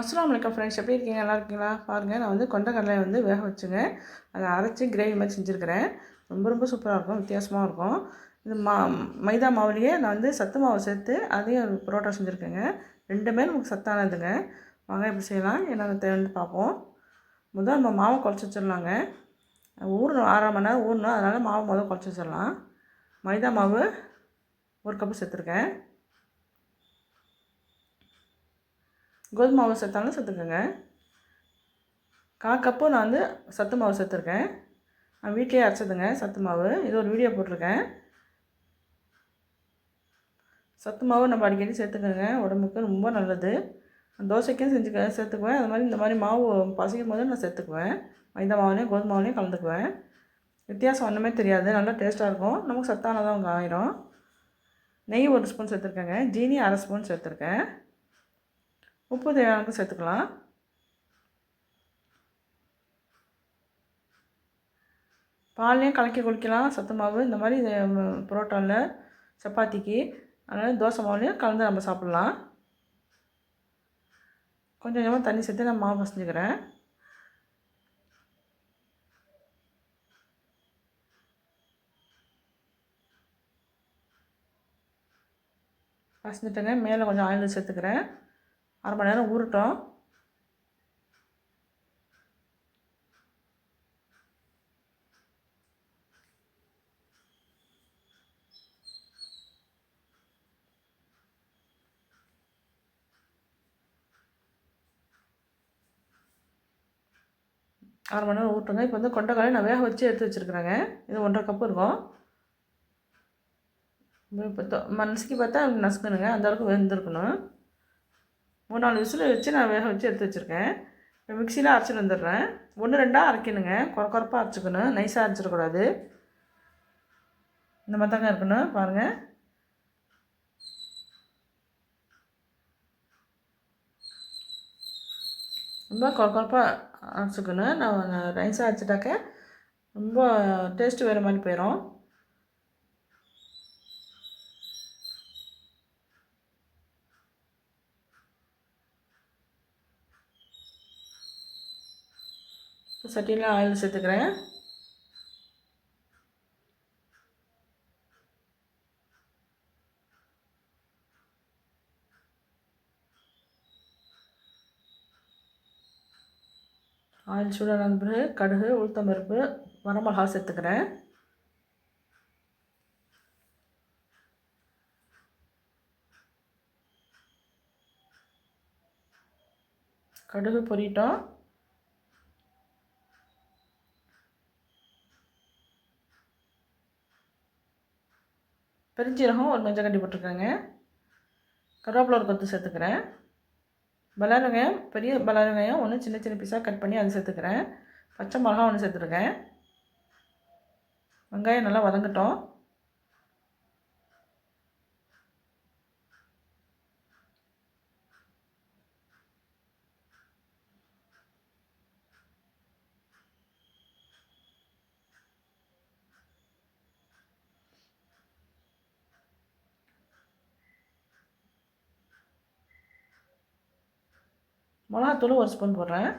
அஸ்லாம் வலைக்கம் ஃப்ரெண்ட்ஸ் எப்படி இருக்கீங்க? நல்லா இருக்கீங்களா? பாருங்கள் நான் வந்து கொண்டக்கடலை வந்து வேக வச்சுங்க. அதை அரைச்சி கிரேவி மாதிரி செஞ்சுருக்கிறேன். ரொம்ப ரொம்ப சூப்பராக இருக்கும் வித்தியாசமாக இருக்கும். இது மா மைதா மாவுலேயே நான் வந்து சத்து மாவு சேர்த்து அதையும் புரோட்டா பரோட்டா செஞ்சுருக்கேங்க. ரெண்டுமே நமக்கு சத்தானதுங்க. வாங்க எப்படி செய்யலாம்? என்னென்ன தேவைன்னு பார்ப்போம். முதல் நம்ம மாவை குழச்சி வச்சிடலாங்க. ஊறணும் அரை மணி நேரம் ஊறணும். அதனால் மாவு முதல் குழச்சி வச்சிடலாம். மைதா மாவு ஒரு கப்பு சேர்த்துருக்கேன். கோதுமை மாவு சேர்த்தாலும் சேர்த்துக்கோங்க. கால் நான் வந்து சத்து மாவு சேர்த்துருக்கேன். நான் வீட்டிலே அரைச்சதுங்க சத்து மாவு. இது ஒரு வீடியோ போட்டிருக்கேன். சத்து மாவு நம்ம அடிக்கடி சேர்த்துக்கோங்க. உடம்புக்கு ரொம்ப நல்லது. தோசைக்கும் செஞ்சுக்க சேர்த்துக்குவேன். அது மாதிரி இந்த மாதிரி மாவு பசிக்கும் போது நான் சேர்த்துக்குவேன். மைதா மாவுலேயும் கோதுமை மாவுலேயும் கலந்துக்குவேன். வித்தியாசம் ஒன்றுமே தெரியாது. நல்லா டேஸ்ட்டாக இருக்கும். நமக்கு சத்தானதாக அவங்க ஆயிரும். நெய் ஒரு ஸ்பூன் சேர்த்துருக்கேங்க. ஜீனி அரை ஸ்பூன் சேர்த்துருக்கேன். உப்பு தேவையானக்கு சேர்த்துக்கலாம். பால்லையும் கலக்கி குளிக்கலாம். சத்து மாவு இந்த மாதிரி புரோட்டாவில் சப்பாத்திக்கு. அதனால் தோசை மாவுலேயும் கலந்து நம்ம சாப்பிட்லாம். கொஞ்சம் கொஞ்சமாக தண்ணி சேர்த்து நான் மாவு பசஞ்சுக்கிறேன். பசஞ்சிட்டேங்க. மேலே கொஞ்சம் ஆயில் சேர்த்துக்கிறேன். அரை மணி நேரம் ஊறட்டும். அரை மணி நேரம் ஊட்டுங்க இப்போ வந்து கொண்டைக்காலை நான் வேக வச்சு எடுத்து வச்சுருக்குறேங்க. இது ஒன்றரை கப்பு இருக்கும். இப்போ மனசுக்கு பார்த்தா நசுக்கணுங்க அந்தளவுக்கு வெந்திருக்கணும். மூணு நாலு விசில் வச்சு நான் வேக வச்சு எடுத்து வச்சுருக்கேன். இப்போ மிக்சியில் அரைச்சிட்டு வந்துடுறேன். ஒன்று ரெண்டாக அரைக்கணுங்க. குறை குறப்பாக அரைச்சிக்கணும். நைஸாக அரைச்சிடக்கூடாது. இந்த மாதிரி தாங்க இருக்கணும். பாருங்கள் ரொம்ப குறை குறப்பாக அரைச்சிக்கணும். நான் நைஸாக அரைச்சிட்டாக்க ரொம்ப டேஸ்ட்டு வேறு மாதிரி போயிடும் சட்டியில் ஆயில் சேர்த்துக்கிறேன். ஆயில் சூடான பிறகு கடுகு உளுத்தம் பருப்பு வரமிளகா சேர்த்துக்கிறேன். கடுகு பொரிட்டோம். பெருஞ்சீரகம் ஒரு மஞ்சள் கட்டி போட்டிருக்கேங்க. கருவேப்பிலை ஒரு கொத்து சேர்த்துக்கிறேன். பலாரங்காயம் வெங்காயம் பெரிய பலாரங்காயம் ஒன்று சின்ன சின்ன பீஸாக கட் பண்ணி அதை சேர்த்துக்கிறேன். பச்சை மிளகா ஒன்று சேர்த்துருக்கேன். வெங்காயம் நல்லா வதங்கட்டும். மிளகாத்தூள் ஒரு ஸ்பூன் போடுறேன்.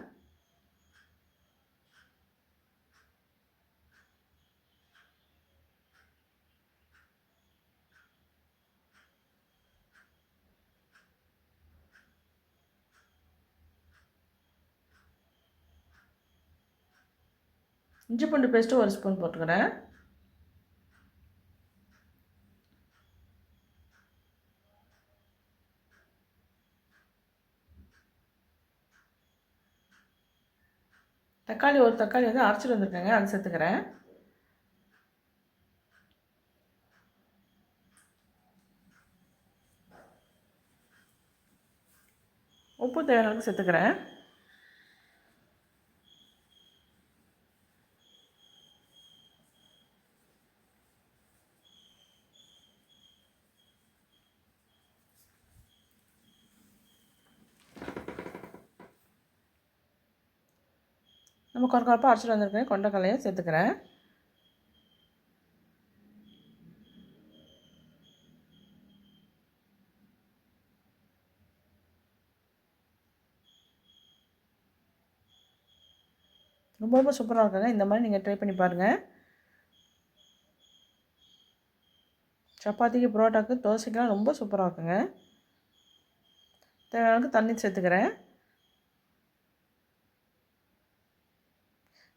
இஞ்சி பூண்டு பேஸ்ட்டு ஒரு ஸ்பூன் போட்டுக்கிறேன். தக்காளி ஒரு தக்காளி வந்து அரைச்சிட்டு வந்திருக்கேங்க. அதை சேர்த்துக்கிறேன். உப்பு தேவையான அளவுக்கு இப்போ குறை குறைப்பாக அரைச்சிட்டு வந்திருக்கேன். கொண்டக்கடலையை சேர்த்துக்கிறேன். ரொம்ப ரொம்ப சூப்பராக இருக்குங்க. இந்த மாதிரி நீங்கள் ட்ரை பண்ணி பாருங்கள் சப்பாத்திக்கு புரோட்டாக்கு தோசைக்கெலாம் ரொம்ப சூப்பராக இருக்குங்க. தேவையானக்கு தண்ணி சேர்த்துக்கிறேன்.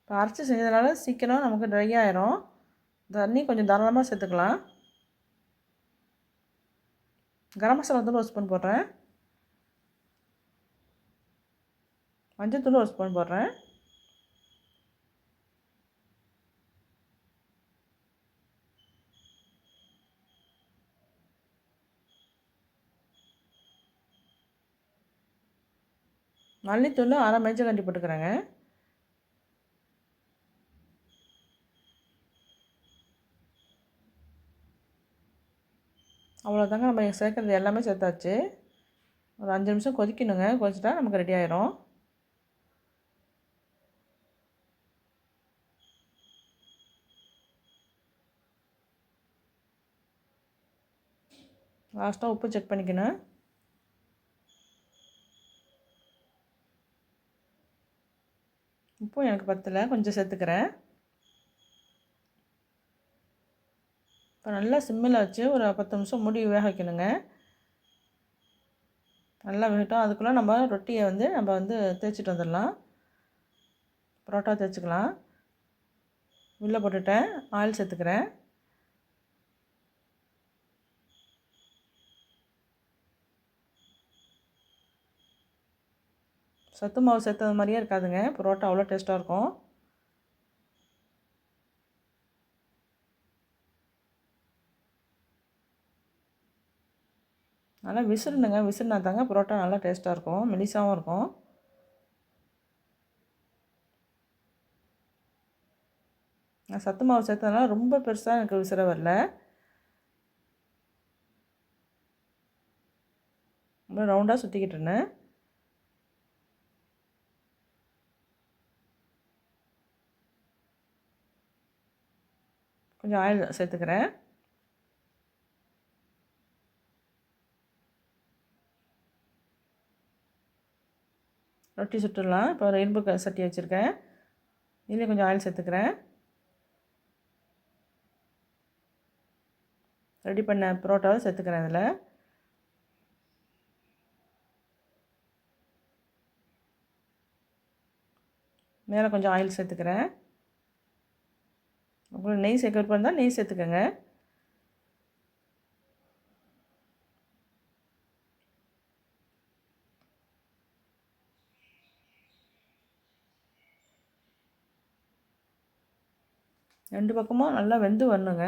இப்போ அரைச்சி செஞ்சதுனால சீக்கிரம் நமக்கு ட்ரை ஆயிரும். தண்ணி கொஞ்சம் தாராளமாக சேர்த்துக்கலாம். கரம் மசாலா தூள் ஒரு ஸ்பூன் போடுறேன். மஞ்சள் தூள் ஒரு ஸ்பூன் போடுறேன். மல்லித்தூள் அரை மஞ்சள் கண்டி போட்டுக்கிறேங்க. அவ்வளோதாங்க நம்ம சேர்க்குறது எல்லாமே சேர்த்தாச்சு. ஒரு அஞ்சு நிமிஷம் கொதிக்கணுங்க. கொதிச்சிட்டா நமக்கு ரெடி ஆயிரும். லாஸ்ட்டாக உப்பு செக் பண்ணிக்கணும். உப்பும் எனக்கு பத்தலை. கொஞ்சம் சேர்த்துக்கிறேன். இப்போ நல்லா சிம்மில் வச்சு ஒரு பத்து நிமிஷம் மூடி வேக வைக்கணுங்க. நல்லா வேகட்டும். அதுக்குள்ளே நம்ம ரொட்டியை வந்து நம்ம வந்து தேய்ச்சிட்டு வந்துடலாம். பரோட்டா தேய்ச்சிக்கலாம். உள்ளே போட்டுட்டேன். ஆயில் சேர்த்துக்கிறேன். சத்து மாவு சேர்த்தது மாதிரியே இருக்காதுங்க. பரோட்டா அவ்வளோ டேஸ்ட்டாக இருக்கும். நல்லா விசிறுனுங்க. விசிறுனா தாங்க புரோட்டா நல்லா டேஸ்ட்டாக இருக்கும். மெலிசாகவும் இருக்கும். நான் சத்து மாவு சேர்த்ததுனால ரொம்ப பெருசாக எனக்கு விசிற வரல. ரொம்ப ரவுண்டாக சுற்றிக்கிட்டு இருந்தேன். கொஞ்சம் ஆயில் சேர்த்துக்கிறேன். ரொட்டி சுட்டுடலாம். இப்போ ஒரு இரும்பு சட்டி வச்சுருக்கேன். இதில் கொஞ்சம் ஆயில் சேர்த்துக்கிறேன். ரெடி பண்ண புரோட்டாவை சேர்த்துக்கிறேன் அதில் மேலே கொஞ்சம் ஆயில் சேர்த்துக்கிறேன். உங்களுக்கு நெய் சேர்க்க விருப்பம் இருந்தால் நெய் சேர்த்துக்கோங்க. ரெண்டு பக்கமும் நல்லா வெந்து வரணுங்க.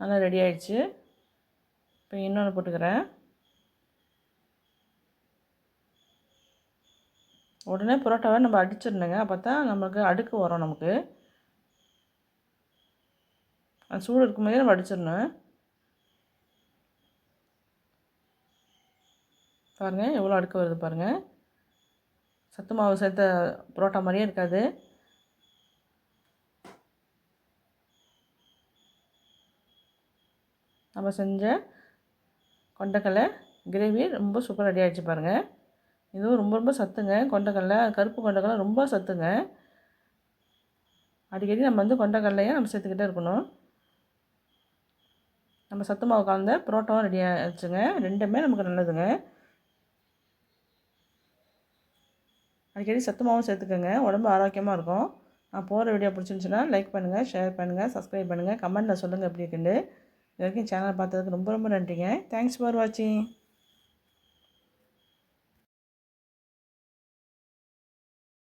நல்லா ரெடி ஆயிடுச்சு. இப்போ இன்னொன்று போட்டுக்கிறேன். உடனே புரோட்டாவை நம்ம அடிச்சிடணுங்க. அப்போ தான் நமக்கு அடுக்கு வரும் நமக்கு. அது சூடு இருக்கும்போதே நம்ம அடிச்சிடணும். பாருங்கள் எவ்வளோ அடுக்கு வருது பாருங்கள் சத்து மாவு சேர்த்த புரோட்டா மாதிரியே இருக்காது. நம்ம செஞ்ச கொண்டக்கடலை கிரேவி ரொம்ப சூப்பராக ரெடி ஆகிடுச்சு பாருங்கள் இதுவும் ரொம்ப ரொம்ப சத்துங்க. கொண்டக்கடலை கருப்பு கொண்டக்கடலை ரொம்ப சத்துங்க. அடிக்கடி நம்ம வந்து கொண்டக்கடலையை நம்ம சேர்த்துக்கிட்டே இருக்கணும். நம்ம சத்து மாவு கலந்த புரோட்டாவும் ரெடி ஆச்சுங்க ரெண்டுமே நமக்கு நல்லதுங்க. அடிக்கடி சத்து மாவும் சேர்த்துக்கோங்க. உடம்பு ஆரோக்கியமாக இருக்கும். நான் போகிற வீடியோ பிடிச்சிருந்துச்சுன்னா லைக் பண்ணுங்கள் ஷேர் பண்ணுங்கள் சப்ஸ்கிரைப் பண்ணுங்கள் கமெண்ட்டில் சொல்லுங்கள் எப்படி இருக்குன்னு. இது வரைக்கும் சேனல் பார்த்ததுக்கு ரொம்ப ரொம்ப நன்றிங்க. தேங்க்ஸ் ஃபார் வாட்சிங்